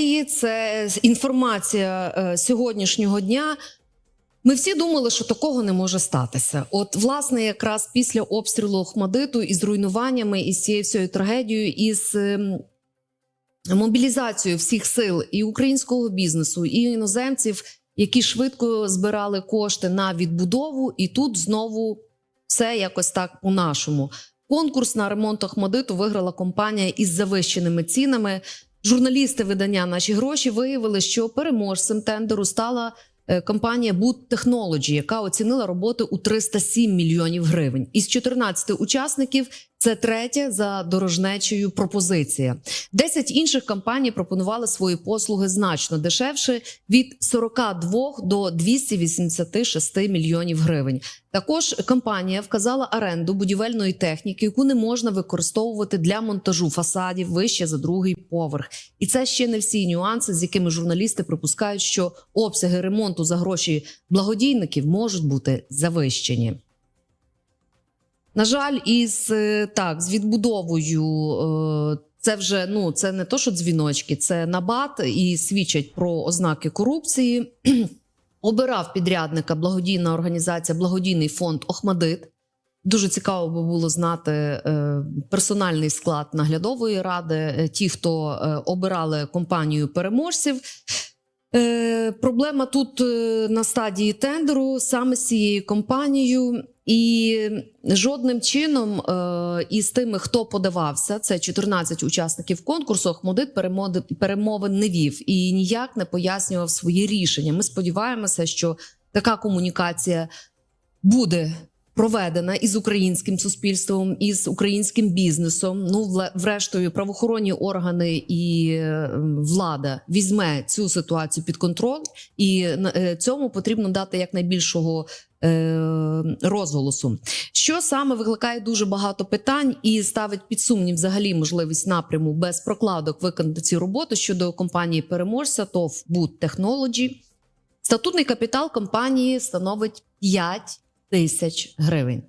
І це інформація е, сьогоднішнього дня. Ми всі думали, що такого не може статися. От, власне, якраз після обстрілу Охмадиту із руйнуваннями, із цією всією трагедією, із ем, мобілізацією всіх сил і українського бізнесу, і іноземців, які швидко збирали кошти на відбудову, і тут знову все якось так по-нашому. Конкурс на ремонт Охмадиту виграла компанія із завищеними цінами. Журналісти видання наші гроші виявили, що переможцем тендеру стала е, компанія Boot Technology, яка оцінила роботи у 307 мільйонів гривень. Із 14 учасників це третя за дорожнечою пропозиція. 10 інших компаній пропонували свої послуги значно дешевше від 42 до 286 мільйонів гривень. Також компанія вказала оренду будівельної техніки, яку не можна використовувати для монтажу фасадів вище за другий поверх. І це ще не всі нюанси, з якими журналісти припускають, що обсяги ремонту за гроші благодійників можуть бути завищені. На жаль, із е, так, з відбудовою е, це вже ну це не то, що дзвіночки, це набат і свідчать про ознаки корупції. Обирав підрядника благодійна організація, благодійний фонд Охмадит. Дуже цікаво би було знати е, персональний склад наглядової ради, ті, хто обирали компанію переможців. Е, проблема тут е, на стадії тендеру саме з цією компанією, і жодним чином е, із тими, хто подавався, це 14 учасників конкурсу. Перемоди- перемовин не вів і ніяк не пояснював свої рішення. Ми сподіваємося, що така комунікація буде проведена із українським суспільством, із українським бізнесом. Ну, врештою, правоохоронні органи і е, влада візьме цю ситуацію під контроль, і е, цьому потрібно дати якнайбільшого е, розголосу. Що саме викликає дуже багато питань і ставить під сумнів взагалі можливість напряму без прокладок виконати ці роботи щодо компанії переможця ТОВ Boot Technology. Статутний капітал компанії становить 5 тисяч гривень.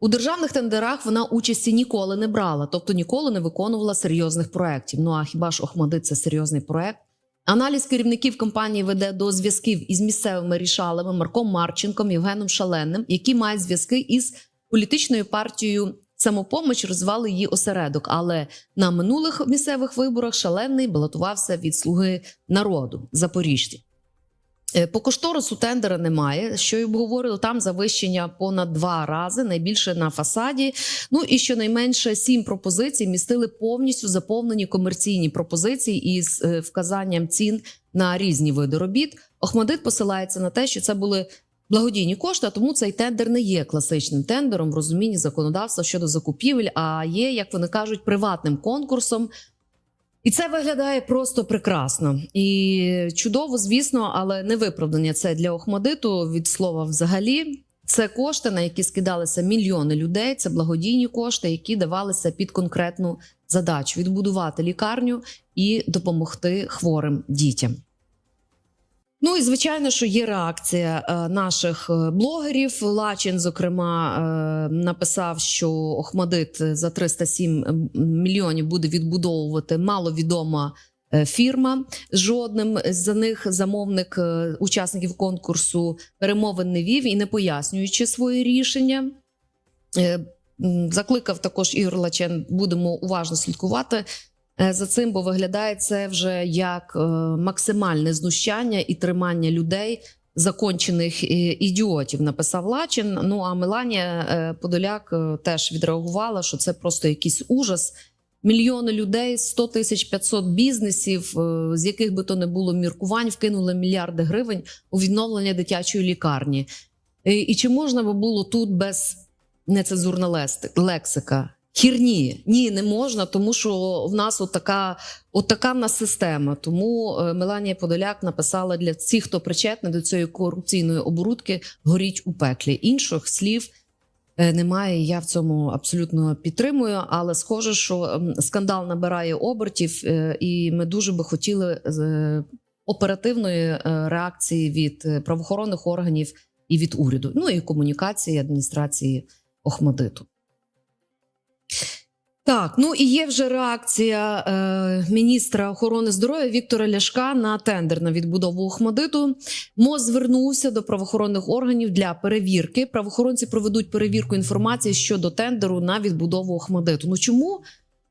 У державних тендерах вона участі ніколи не брала, тобто ніколи не виконувала серйозних проєктів. Ну а хіба ж Охмадит це серйозний проєкт? Аналіз керівників компанії веде до зв'язків із місцевими рішалами Марком Марченком, Євгеном Шаленним, які мають зв'язки із політичною партією. Самопоміч розвали її осередок, але на минулих місцевих виборах шалений балотувався від слуги народу Запоріжжя. Е, По кошторису тендера немає. Що й обговорили, там завищення понад два рази, найбільше на фасаді. Ну і щонайменше сім пропозицій містили повністю заповнені комерційні пропозиції із е, вказанням цін на різні види робіт. Охмадит посилається на те, що це були благодійні кошти, а тому цей тендер не є класичним тендером в розумінні законодавства щодо закупівель, а є, як вони кажуть, приватним конкурсом. І це виглядає просто прекрасно і чудово, звісно, але не виправдання це для Охмадиту від слова взагалі. Це кошти, на які скидалися мільйони людей. Це благодійні кошти, які давалися під конкретну задачу відбудувати лікарню і допомогти хворим дітям. Ну і звичайно, що є реакція е, наших е, блогерів. Лачин, зокрема, е, написав, що Охмадит за 307 мільйонів буде відбудовувати маловідома фірма. Жодним за них замовник учасників конкурсу перемовин не вів і не пояснюючи свої рішення. Закликав також Ігор Лачен. Будемо уважно слідкувати за цим, бо виглядає це вже як е, максимальне знущання і тримання людей. Закончених е, ідіотів написав Лачин. Ну а Меланія е, Подоляк е, теж відреагувала, що це просто якийсь ужас. Мільйони людей, 100 тисяч 500 бізнесів, е, з яких би то не було міркувань, вкинули мільярди гривень у відновлення дитячої лікарні. Е, І чи можна би було тут без нецензурна лексика? Хірні ні, не можна, тому що в нас отака, отака в нас система. Тому е, Меланія Подоляк написала для всіх, хто причетний до цієї корупційної оборудки, горіть у пеклі. Інших слів е, немає. Я в цьому абсолютно підтримую. Але схоже, що скандал набирає обертів, е, і ми дуже би хотіли оперативної реакції від правоохоронних органів і від уряду. Ну і комунікації адміністрації Охмадиту. Так, ну і є вже реакція е, міністра охорони здоров'я Віктора Ляшка на тендер на відбудову Охмадиту. МОЗ звернувся до правоохоронних органів для перевірки. Правоохоронці проведуть перевірку інформації щодо тендеру на відбудову Охмадиту. Ну чому?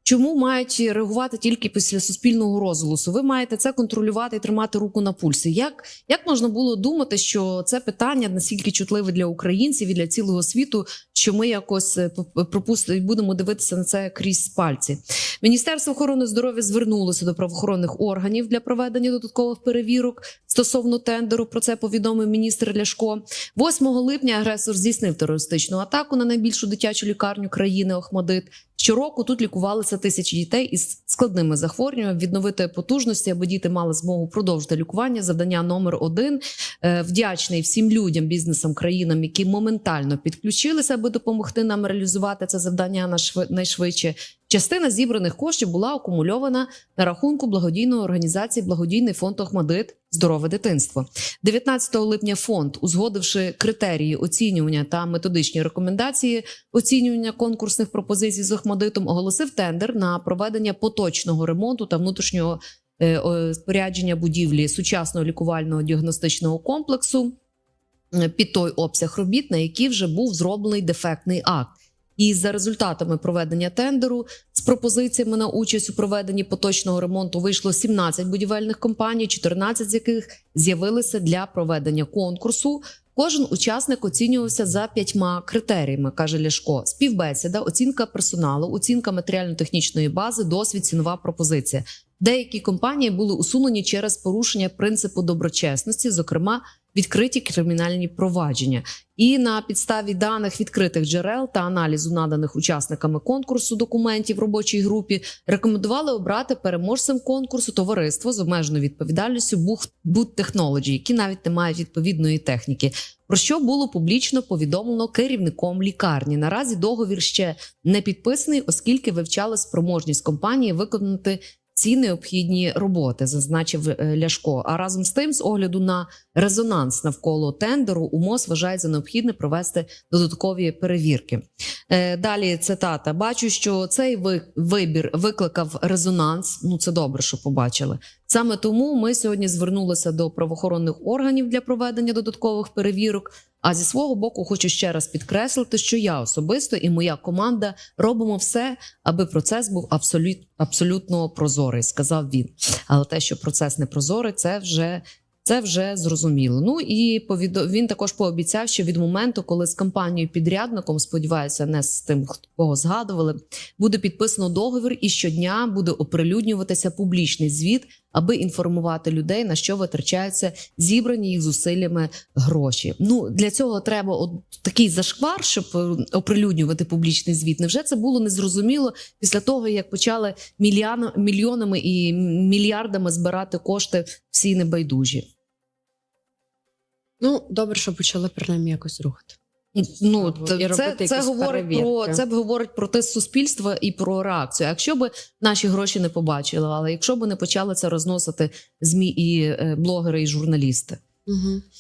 Чому мають реагувати тільки після суспільного розголосу? Ви маєте це контролювати і тримати руку на пульсі. Як, як можна було думати, що це питання настільки чутливе для українців і для цілого світу, що ми якось е, п- пропустимо будемо дивитися на це крізь пальці? Міністерство охорони здоров'я звернулося до правоохоронних органів для проведення додаткових перевірок стосовно тендеру. Про це повідомив міністр Ляшко. 8 липня агресор здійснив терористичну атаку на найбільшу дитячу лікарню країни Охмадит. Щороку тут лікувалися тисячі дітей із складними захворюваннями. Відновити потужності, аби діти мали змогу продовжити лікування. Завдання номер один. Е, Вдячний всім людям, бізнесам, країнам, які моментально підключилися, аби допомогти нам реалізувати це завдання на шви- найшвидше. Частина зібраних коштів була акумульована на рахунку благодійної організації Благодійний фонд Охмадит Здорове дитинство. 19 липня фонд, узгодивши критерії оцінювання та методичні рекомендації оцінювання конкурсних пропозицій з Охмадитом, оголосив тендер на проведення поточного ремонту та внутрішнього е, спорядження будівлі сучасного лікувального діагностичного комплексу е, під той обсяг робіт, на який вже був зроблений дефектний акт. І за результатами проведення тендеру пропозиціями на участь у проведенні поточного ремонту вийшло 17 будівельних компаній, 14 з яких з'явилися для проведення конкурсу. Кожен учасник оцінювався за п'ятьма критеріями, каже Ляшко: співбесіда, оцінка персоналу, оцінка матеріально-технічної бази, досвід, цінова пропозиція. Деякі компанії були усунені через порушення принципу доброчесності, зокрема відкриті кримінальні провадження. І на підставі даних відкритих джерел та аналізу наданих учасниками конкурсу документів робочій групі рекомендували обрати переможцем конкурсу товариство з обмеженою відповідальністю Boot Technology, які навіть не мають відповідної техніки. Про що було публічно повідомлено керівником лікарні. Наразі договір ще не підписаний, оскільки вивчали спроможність компанії виконати ці необхідні роботи, зазначив е, Ляшко. А разом з тим, з огляду на резонанс навколо тендеру, УМОЗ вважає за необхідне провести додаткові перевірки. Е, Далі цитата: бачу, що цей вибір викликав резонанс. Ну це добре, що побачили. Саме тому ми сьогодні звернулися до правоохоронних органів для проведення додаткових перевірок. А зі свого боку, хочу ще раз підкреслити, що я особисто і моя команда робимо все, аби процес був абсолют, абсолютно прозорий, сказав він. Але те, що процес не прозорий, це вже. Це вже зрозуміло. Ну і повідо... він також пообіцяв, що від моменту, коли з компанією підрядником, сподіваюся, не з тим, кого згадували, буде підписано договір, і щодня буде оприлюднюватися публічний звіт, аби інформувати людей, на що витрачаються зібрані їх зусиллями гроші. Ну для цього треба от такий зашквар, щоб е, оприлюднювати публічний звіт. Невже це було незрозуміло після того, як почали мільйонами і мільярдами збирати кошти всі небайдужі? Ну, добре, що почали принаймні якось рухати. Ну І це, це, говорить про це це говорить про тиск суспільства і про реакцію. Якщо б наші гроші не побачили, але якщо б не почали це розносити змі і е, блогери і журналісти. Угу.